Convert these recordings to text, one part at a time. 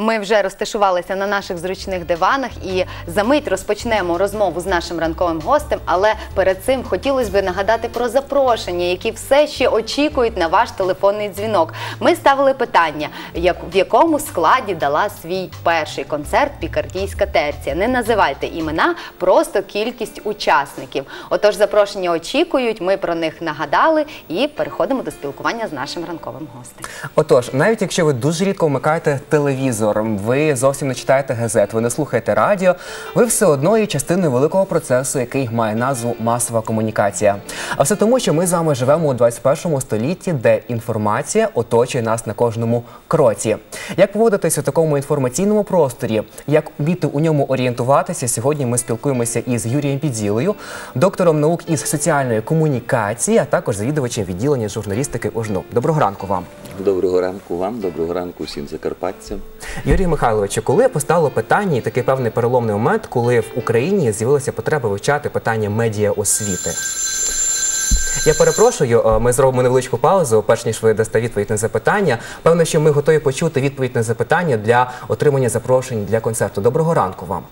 Ми вже розташувалися на наших зручних диванах і за мить розпочнемо розмову з нашим ранковим гостем. Але перед цим хотілося б нагадати про запрошення, які все ще очікують на ваш телефонний дзвінок. Ми ставили питання, в якому складі дала свій перший концерт Пікардійська терція. Не називайте імена, просто кількість учасників. Отож, запрошення очікують. Ми про них нагадали і переходимо до спілкування з нашим ранковим гостем. Отож, навіть якщо ви дуже рідко вмикаєте телевізор, ви зовсім не читаєте газет, ви не слухаєте радіо, ви все одно є частиною великого процесу, який має назву масова комунікація. А все тому, що ми з вами живемо у 21 столітті, де інформація оточує нас на кожному кроці. Як поводитись у такому інформаційному просторі, як вміти у ньому орієнтуватися? Сьогодні ми спілкуємося із Юрієм Підзілою, доктором наук із соціальної комунікації, а також завідувачем відділення журналістики ОЖНУ. Доброго ранку вам. Доброго ранку вам, доброго ранку всім закарпатцям. Юрій Михайловичу, коли постало питання, і такий певний переломний момент, коли в Україні з'явилася потреба вивчати питання медіа освіти? Я перепрошую, е, ми зробимо невеличку паузу, перш ніж ви дасте відповідь на запитання. Певно, що ми готові почути відповідь на запитання для отримання запрошень для концерту. Доброго ранку вам.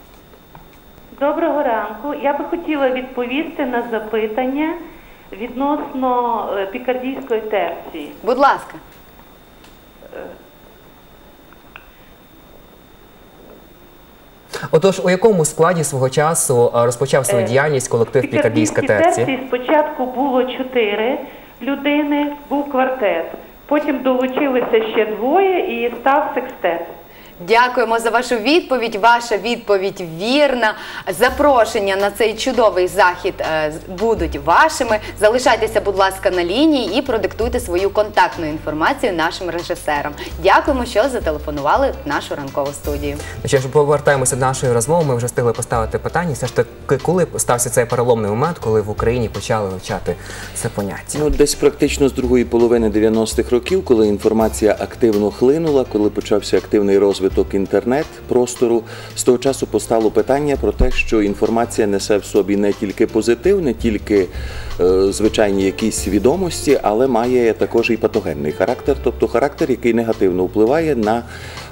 Доброго ранку. Я би хотіла відповісти на запитання відносно е, пікардійської терції. Будь ласка. Отож, у якому складі свого часу е, розпочав свою Е, діяльність колектив Пікардійська терція? терції спочатку було чотири людини, був квартет. Потім долучилися ще двоє і став секстет. Дякуємо за вашу відповідь. Ваша відповідь вірна. Запрошення на цей чудовий захід е, з- будуть вашими. Залишайтеся, будь ласка, на лінії і продиктуйте свою контактну інформацію нашим режисерам. Дякуємо, що зателефонували в нашу ранкову студію. Ну Що ж, повертаємося до нашої розмови. Ми вже встигли поставити питання. Все ж таки, коли стався цей переломний момент, коли в Україні почали вивчати це поняття? Ну, десь практично з другої половини 90-х років, коли інформація активно хлинула, коли почався активний розвиток інтернет-простору, з того часу постало питання про те, що інформація несе в собі не тільки позитив, не тільки звичайні якісь відомості, але має також і патогенний характер, тобто характер, який негативно впливає на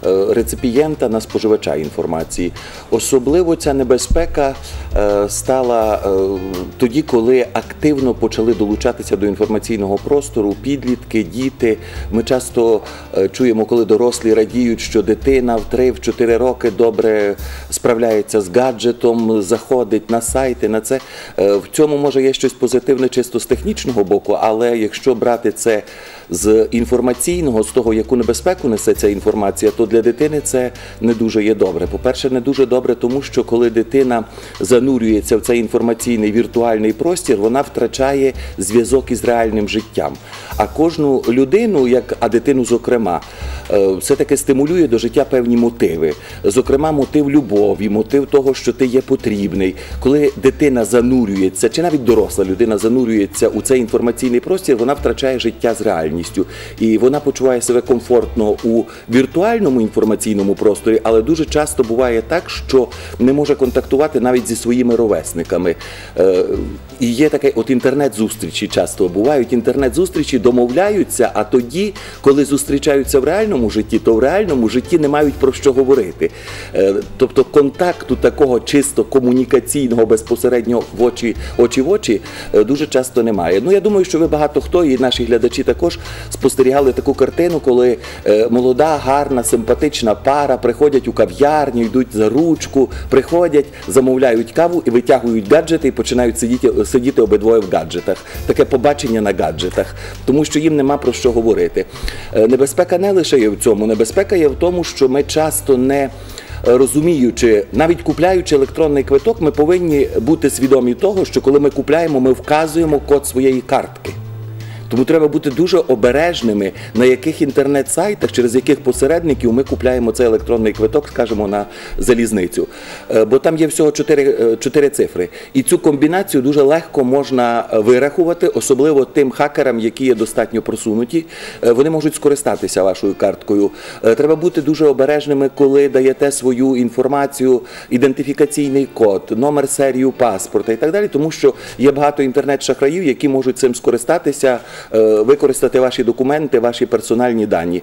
е, реципієнта, на споживача інформації. Особливо ця небезпека е, стала е, тоді, коли активно почали долучатися до інформаційного простору підлітки, діти. Ми часто е, чуємо, коли дорослі радіють, що дитина в 3-4 роки добре справляється з гаджетом, заходить на сайти. На це Е, в цьому може є щось позитивне, чисто з технічного боку, але якщо брати це з інформаційного, з того, яку небезпеку несе ця інформація, то для дитини це не дуже є добре. По-перше, не дуже добре, тому що коли дитина занурюється в цей інформаційний віртуальний простір, вона втрачає зв'язок із реальним життям. А кожну людину, як а дитину, зокрема, е, все-таки стимулює до життя певні мотиви. Зокрема, мотив любові, мотив того, що ти є потрібний. Коли дитина занурюється, чи навіть доросла людина занурюється у цей інформаційний простір, вона втрачає життя з реальністю. І вона почуває себе комфортно у віртуальному інформаційному просторі, але дуже часто буває так, що не може контактувати навіть зі своїми ровесниками. І є таке, от інтернет-зустрічі часто бувають. Інтернет-зустрічі домовляються, а тоді, коли зустрічаються в реальному житті, то в реальному житті не мають про що говорити. Е, Тобто контакту такого чисто комунікаційного безпосередньо в очі, очі в очі е, дуже часто немає. Ну я думаю, що ви багато хто і наші глядачі також спостерігали таку картину, коли е, молода, гарна, симпатична пара приходять у кав'ярню, йдуть за ручку, приходять, замовляють каву і витягують гаджети і починають сидіти, сидіти обидвоє в гаджетах. Таке побачення на гаджетах, тому що їм нема про що говорити. Е, Небезпека не лише є в цьому, небезпека є в тому, що ми часто не розуміючи, навіть купляючи електронний квиток, ми повинні бути свідомі того, що коли ми купляємо, ми вказуємо код своєї картки. Тому треба бути дуже обережними, на яких інтернет-сайтах, через яких посередників ми купляємо цей електронний квиток, скажімо, на залізницю. Е, Бо там є всього чотири, е, чотири цифри. І цю комбінацію дуже легко можна е, вирахувати, особливо тим хакерам, які є достатньо просунуті. Е, Вони можуть скористатися вашою карткою. Е, Треба бути дуже обережними, коли даєте свою інформацію, ідентифікаційний код, номер серію паспорта і так далі, тому що є багато інтернет-шахраїв, які можуть цим скористатися, е, використати ваші документи, ваші персональні дані.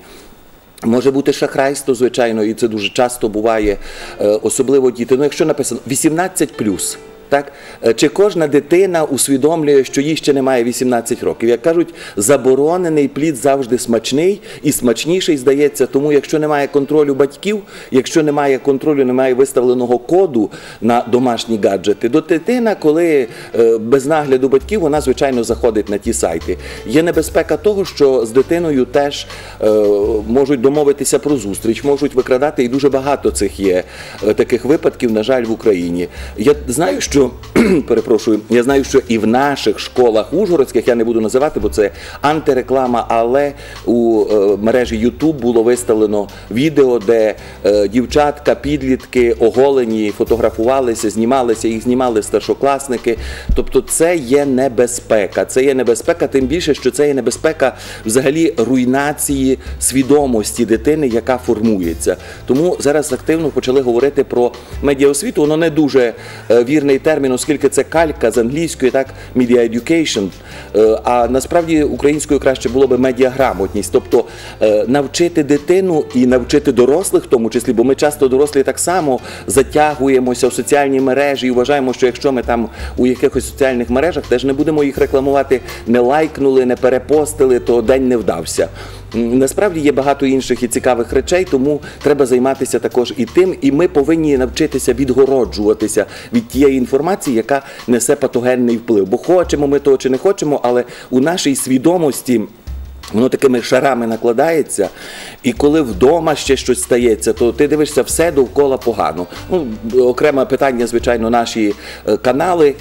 Може бути шахрайство, звичайно, і це дуже часто буває, е, особливо діти. Ну, якщо написано 18+, так? Е, Чи кожна дитина усвідомлює, що їй ще немає 18 років? Як кажуть, заборонений плід завжди смачний і смачніший здається. Тому, якщо немає контролю батьків, якщо немає контролю, немає виставленого коду на домашні гаджети, то дитина, коли е, без нагляду батьків, вона звичайно заходить на ті сайти. Є небезпека того, що з дитиною теж е, можуть домовитися про зустріч, можуть викрадати, і дуже багато цих є таких випадків, на жаль, в Україні. Я знаю, що перепрошую, я знаю, що і в наших школах ужгородських я не буду називати, бо це антиреклама, але у е, мережі YouTube було виставлено відео, де е, дівчатка, підлітки оголені, фотографувалися, знімалися, їх знімали старшокласники. Тобто, це є небезпека. Це є небезпека, тим більше, що це є небезпека взагалі руйнації свідомості дитини, яка формується. Тому зараз активно почали говорити про медіаосвіту. Воно не дуже е, вірний термін, оскільки це калька з англійської, так media education. Е, А насправді українською краще було би медіаграмотність, тобто е, навчити дитину і навчити дорослих, в тому числі, бо ми часто дорослі так само затягуємося в соціальні мережі і вважаємо, що якщо ми там у якихось соціальних мережах, теж не будемо їх рекламувати, не лайкнули, не перепостили, то день не вдався. Насправді є багато інших і цікавих речей, тому треба займатися також і тим. І ми повинні навчитися відгороджуватися від тієї інформації, яка несе патогенний вплив. Бо хочемо ми того чи не хочемо, але у нашій свідомості. Воно такими шарами накладається, і коли вдома ще щось стається, то ти дивишся все довкола погано. Ну, окреме питання, звичайно, наші е, канали,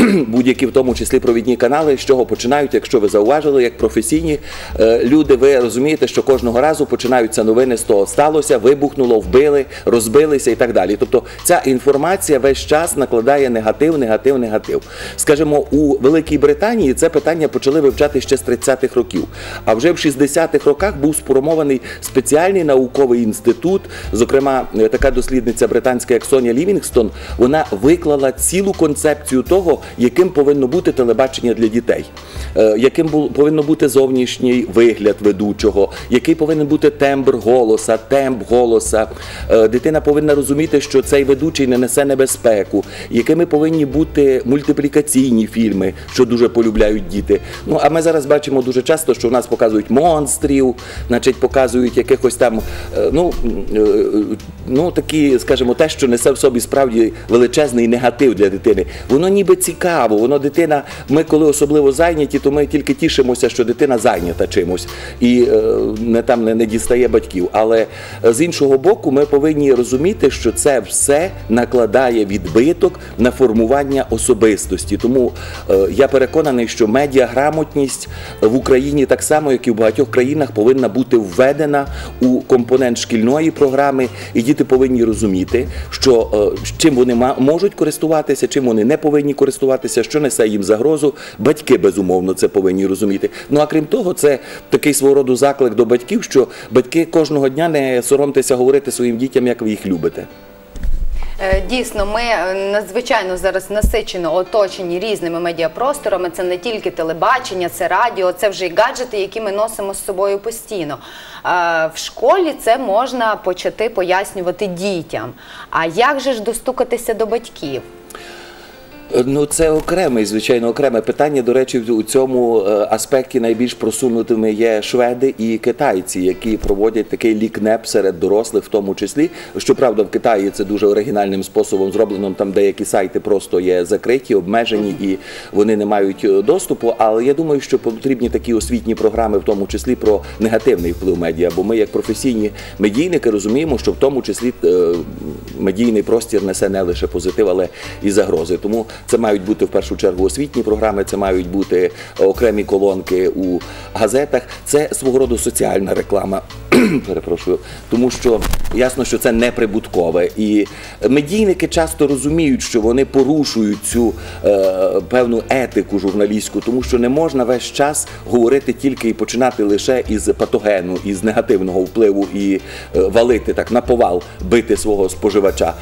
будь-які в тому числі провідні канали, з чого починають, якщо ви зауважили, як професійні е, люди, ви розумієте, що кожного разу починаються новини з того сталося, вибухнуло, вбили, розбилися і так далі. Тобто ця інформація весь час накладає негатив, негатив, негатив. Скажімо, у Великій Британії це питання почали вивчати ще з 30-х років. А вже в 60-х роках був сформований спеціальний науковий інститут. Зокрема, е, така дослідниця британська, як Соня Лівінгстон, вона виклала цілу концепцію того, яким повинно бути телебачення для дітей, е, яким повинно бути зовнішній вигляд ведучого, який повинен бути тембр голоса, темп голоса. Е, Дитина повинна розуміти, що цей ведучий не несе небезпеку, якими повинні бути мультиплікаційні фільми, що дуже полюбляють діти. Ну а ми зараз бачимо дуже часто, що в нас показують монстрів, значить показують якихось там, е, ну, ну такі, скажімо, те, що несе в собі справді величезний негатив для дитини. Воно ніби цікаво, воно дитина. Ми коли особливо зайняті, то ми тільки тішимося, що дитина зайнята чимось і е, не там не, не дістає батьків. Але е, з іншого боку, ми повинні розуміти, що це все накладає відбиток на формування особистості. Тому е, я переконаний, що медіаграмотність в Україні так само, як і в багатьох країнах, повинна бути введена у компонент шкільної програми, і діти повинні розуміти, що чим вони можуть користуватися, чим вони не повинні користуватися, що несе їм загрозу. Батьки безумовно це повинні розуміти. Ну а крім того, це такий свого роду заклик до батьків, що батьки кожного дня не соромтеся говорити своїм дітям, як ви їх любите. Е, Дійсно, ми е, надзвичайно зараз насичено оточені різними медіапросторами. Це не тільки телебачення, це радіо, це вже і гаджети, які ми носимо з собою постійно. Е, В школі це можна почати пояснювати дітям. А як же ж достукатися до батьків? Ну, це окреме, звичайно, окреме питання. До речі, у цьому е, аспекті найбільш просунутими є шведи і китайці, які проводять такий лікнеп серед дорослих, в тому числі. Щоправда, в Китаї це дуже оригінальним способом зроблено. Там деякі сайти просто є закриті, обмежені і вони не мають е, доступу. Але я думаю, що потрібні такі освітні програми, в тому числі про негативний вплив медіа. Бо ми, як професійні медійники, розуміємо, що в тому числі е, медійний простір несе не лише позитив, але і загрози. Тому це мають бути в першу чергу освітні програми, це мають бути окремі колонки у газетах. Це свого роду соціальна реклама. Перепрошую, тому що ясно, що це неприбуткове, і медійники часто розуміють, що вони порушують цю е, певну етику журналістську, тому що не можна весь час говорити тільки і починати лише із патогену, із негативного впливу і е, валити так на повал, бити свого споживача.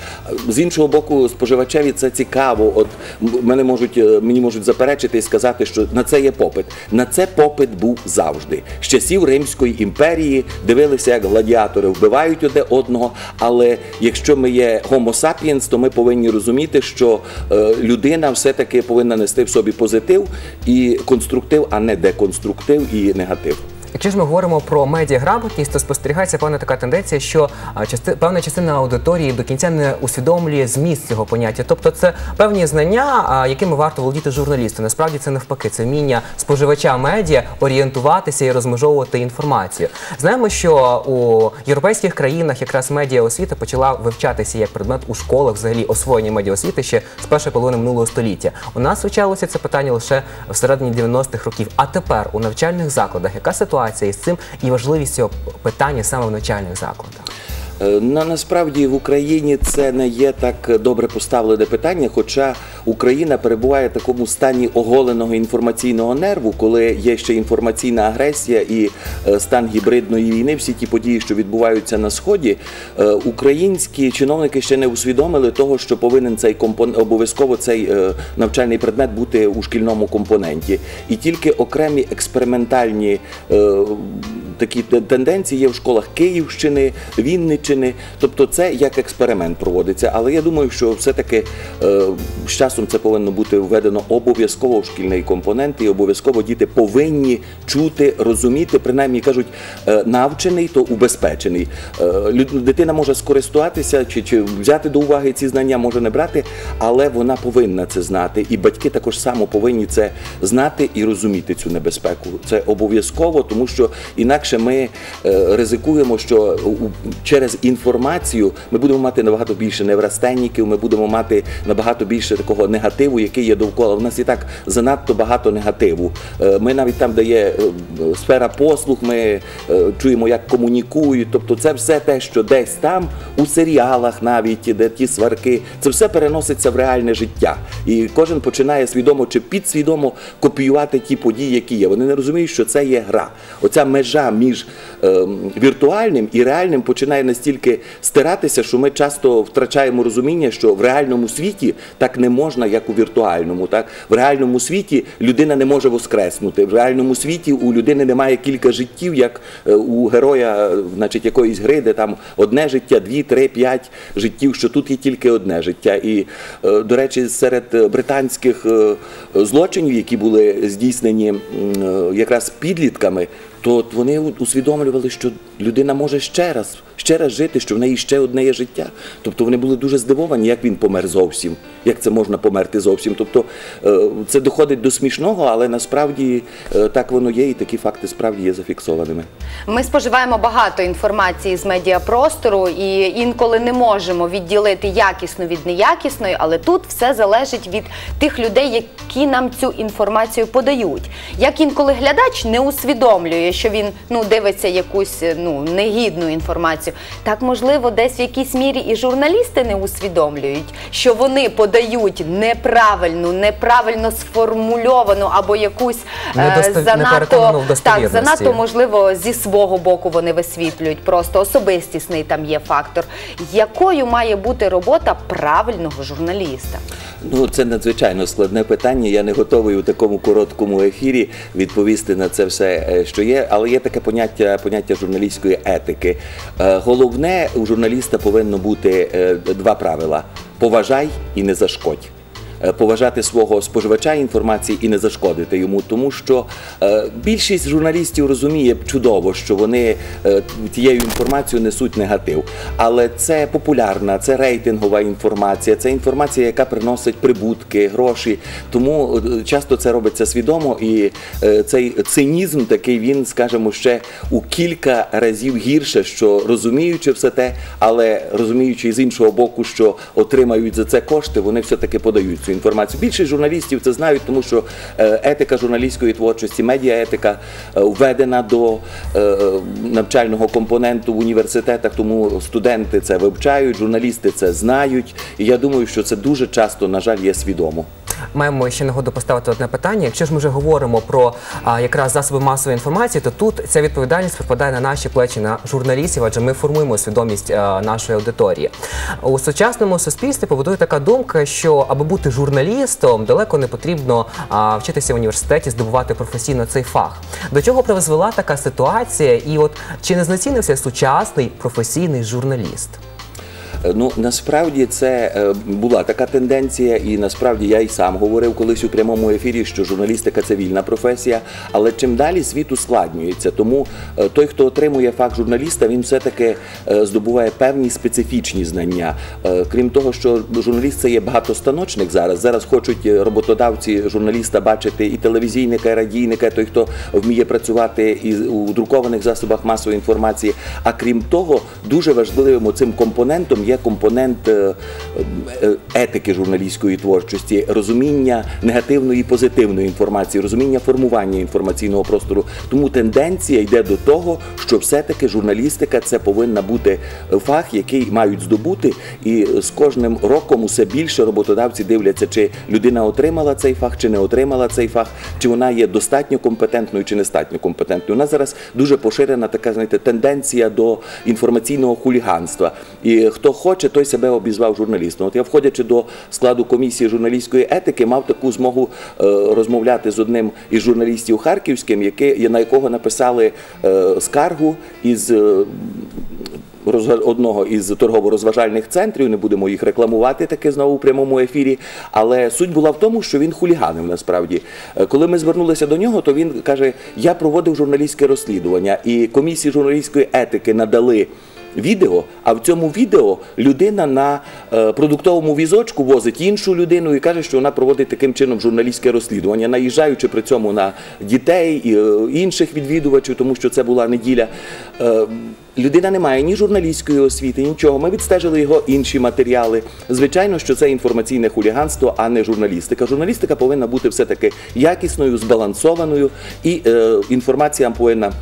З іншого боку, споживачеві це цікаво. От мене можуть е, мені можуть заперечити і сказати, що на це є попит. На це попит був завжди. З часів Римської імперії дивилися як гладіатори вбивають одне одного. Але якщо ми є homo sapiens, то ми повинні розуміти, що е, людина все-таки повинна нести в собі позитив і конструктив, а не деконструктив і негатив. Якщо ж ми говоримо про медіаграмотність, то спостерігається певна така тенденція, що части, певна частина аудиторії до кінця не усвідомлює зміст цього поняття. Тобто це певні знання, якими варто володіти журналісту. Насправді це навпаки, це вміння споживача медіа орієнтуватися і розмежовувати інформацію. Знаємо, що у європейських країнах якраз медіаосвіта почала вивчатися як предмет у школах, взагалі освоєння медіаосвіти ще з першої половини минулого століття. У нас вивчалося це питання лише всередині 90-х років. А тепер у навчальних закладах яка ситуація із цим і важливість цього питання саме в навчальних закладах? Е, На насправді в Україні це не є так добре поставлене питання, хоча Україна перебуває в такому стані оголеного інформаційного нерву, коли є ще інформаційна агресія і е, стан гібридної війни, всі ті події, що відбуваються на сході, е, українські чиновники ще не усвідомили того, що повинен цей компон... обов'язково цей навчальний предмет бути у шкільному компоненті, і тільки окремі експериментальні такі тенденції є в школах Київщини, Вінниччини. Тобто це як експеримент проводиться. Але я думаю, що все-таки е, з часом це повинно бути введено обов'язково в шкільний компонент, і обов'язково діти повинні чути, розуміти, принаймні кажуть, е, навчений, то убезпечений. Е, Дитина може скористуватися чи, чи взяти до уваги ці знання, може не брати, але вона повинна це знати. І батьки також само повинні це знати і розуміти цю небезпеку. Це обов'язково, тому що інакше ми е, ризикуємо, що через інформацію ми будемо мати набагато більше неврастенників, ми будемо мати набагато більше такого негативу, який є довкола. У нас і так занадто багато негативу. Е, Ми навіть там, де є е, сфера послуг, ми чуємо, як комунікують. Тобто, це все те, що десь там у серіалах, навіть де ті сварки, це все переноситься в реальне життя. І кожен починає свідомо чи підсвідомо копіювати ті події, які є. Вони не розуміють, що це є гра. Оця межа між ем, віртуальним і реальним починає настільки стиратися, що ми часто втрачаємо розуміння, що в реальному світі так не можна, як у віртуальному. Так в реальному світі людина не може воскреснути. В реальному світі у людини немає кілька життів, як е, у героя, е, значить, якоїсь гри, де там одне життя, дві, три, п'ять життів. Що тут є тільки одне життя. І е, до речі, серед британських злочинів, які були здійснені якраз підлітками, то вони усвідомлювали, що людина може ще раз, ще раз жити, що в неї ще одне є життя. Тобто вони були дуже здивовані, як він помер зовсім, як це можна померти зовсім. Тобто е, це доходить до смішного, але насправді е, так воно є, і такі факти справді є зафіксованими. Ми споживаємо багато інформації з медіапростору і інколи не можемо відділити якісну від неякісної, але тут все залежить від тих людей, які нам цю інформацію подають. Як інколи глядач не усвідомлює, що він ну дивиться якусь ну негідну інформацію, так можливо, десь в якійсь мірі і журналісти не усвідомлюють, що вони подають неправильну, неправильно сформульовану або якусь е, Недостов- занадто так, занадто можливо зі свого боку вони висвітлюють. Просто особистісний там є фактор. Якою має бути робота правильного журналіста? Ну, це надзвичайно складне питання. Я не готовий у такому короткому ефірі відповісти на це все, е, що є. Але є таке поняття, поняття журналістської етики. Головне у журналіста повинно бути е, два правила: поважай і не зашкодь. Е, Поважати свого споживача інформації і не зашкодити йому, тому що е, більшість журналістів розуміє чудово, що вони е, тією інформацією несуть негатив. Але це популярна, це рейтингова інформація, це інформація, яка приносить прибутки, гроші. Тому часто це робиться свідомо, і цей цинізм такий він, скажімо, ще у кілька разів гірше, що розуміючи все те, але розуміючи з іншого боку, що отримають за це кошти, вони все-таки подають цю інформацію. Більшість журналістів це знають, тому що е, етика журналістської творчості, медіаетика е, введена до е, навчального компоненту в університетах, тому студенти це вивчають, журналісти це знають. І я думаю, що це дуже часто, на жаль, є свідомо. Маємо ще нагоду поставити одне питання. Якщо ж ми вже говоримо про якраз засоби масової інформації, то тут ця відповідальність припадає на наші плечі на журналістів, адже ми формуємо свідомість нашої аудиторії. У сучасному суспільстві побудує така думка, що аби бути журналістом, далеко не потрібно вчитися в університеті, здобувати професійно цей фах. До чого призвела така ситуація, і от чи не знецінився сучасний професійний журналіст? Е, Ну насправді це е, була така тенденція, і насправді я й сам говорив колись у прямому ефірі, що журналістика це вільна професія. Але чим далі світ ускладнюється, тому е, той, хто отримує фах журналіста, він все-таки здобуває певні специфічні знання. Крім того, що журналіст це є багатостаночник зараз. Зараз хочуть роботодавці журналіста бачити і телевізійника, і радійника, той, хто вміє працювати і у друкованих засобах масової інформації. А крім того, дуже важливим оцим компонентом є компонент е, е, етики журналістської творчості, розуміння негативної і позитивної інформації, розуміння формування інформаційного простору. Тому тенденція йде до того, що все-таки журналістика це повинна бути фах, який мають здобути, і з кожним роком усе більше роботодавці дивляться, чи людина отримала цей фах, чи не отримала цей фах, чи вона є достатньо компетентною, чи недостатньо компетентною. У нас зараз дуже поширена така знаєте, тенденція до інформаційного хуліганства. І хто хоче, той себе обізвав журналістом. От я, входячи до складу комісії журналістської етики, мав таку змогу е, розмовляти з одним із журналістів харківським, на якого написали е, скаргу із. е, одного із торгово-розважальних центрів, не будемо їх рекламувати таке знову у прямому ефірі. Але суть була в тому, що він хуліганив насправді. Коли ми звернулися до нього, то він каже: Я проводив журналістське розслідування, і комісії журналістської етики надали. Відео, а в цьому відео людина на е, продуктовому візочку возить іншу людину і каже, що вона проводить таким чином журналістське розслідування, наїжджаючи при цьому на дітей і е, інших відвідувачів, тому що це була неділя. Е, Людина не має ні журналістської освіти, нічого. Ми відстежили його інші матеріали. Звичайно, що це інформаційне хуліганство, а не журналістика. Журналістика повинна бути все-таки якісною, збалансованою, і е, інформація повинна.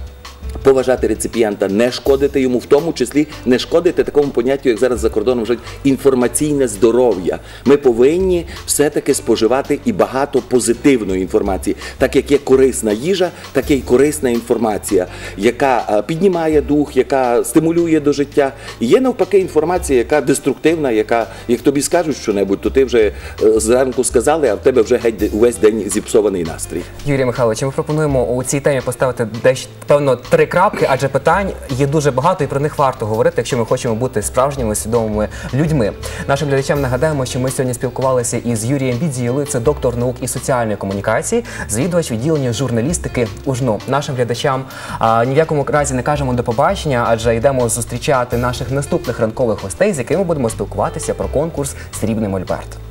Поважати реципієнта, не шкодити йому, в тому числі не шкодити такому поняттю, як зараз за кордоном вживають, інформаційне здоров'я. Ми повинні все-таки споживати і багато позитивної інформації, так як є корисна їжа, так й корисна інформація, яка е, піднімає дух, яка стимулює до життя. І є навпаки інформація, яка деструктивна, яка, як тобі скажуть що-небудь, то ти вже е, зранку сказали, а в тебе вже геть увесь день зіпсований настрій. Юрій Михайлович, ми пропонуємо у цій темі поставити десь певно три крапки, адже питань є дуже багато, і про них варто говорити, якщо ми хочемо бути справжніми свідомими людьми. Нашим глядачам нагадаємо, що ми сьогодні спілкувалися із Юрієм Бідзілою, це доктор наук і соціальної комунікації, звідувач відділення журналістики УЖНУ. Нашим глядачам а, ні в якому разі не кажемо до побачення, адже йдемо зустрічати наших наступних ранкових гостей, з якими будемо спілкуватися про конкурс Срібний Мольберт.